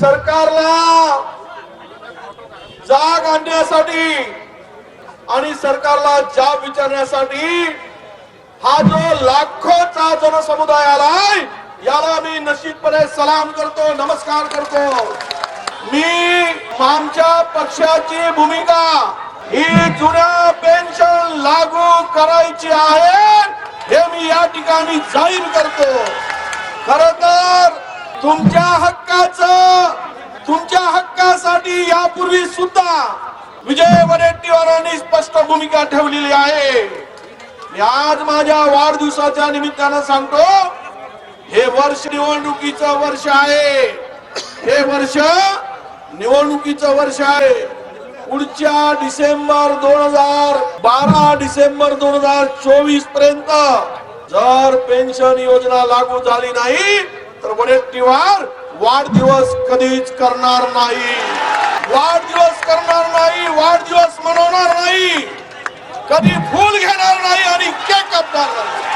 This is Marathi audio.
सरकारला जाग आणण्यासाठी आणि सरकारला जाब विचारण्यासाठी हा जो लाखोचा जनसमुदाय आलाय याला मी निश्चितपणे सलाम करतो नमस्कार करतो. मी आमच्या पक्षाची भूमिका ही जुन्या पेन्शन लागू करायची आहे हे मी या ठिकाणी जाहीर करतो. खर तर तुमच्या हक्काचं तुमच्या हक्कासाठी यापूर्वी सुद्धा विजय वडेट्टीवारांनी स्पष्ट भूमिका ठेवलेली आहे. मी आज माझ्या वाढदिवसाच्या निमित्तानं सांगतो हे वर्ष निवडणुकीचं वर्ष आहे. हे वर्ष निवडणुकीचं वर्ष आहे. पुढच्या डिसेंबर दोन हजार बारा डिसेंबर दोन हजार चोवीसपर्यंत जर पेन्शन योजना लागू झाली नाही तर वडेट्टीवार वाढदिवस कधीच करणार नाही. वाढदिवस करणार नाही वाढदिवस मनवणार नाही. कधी फूल घेणार नाही आणि केक कापणार नाही.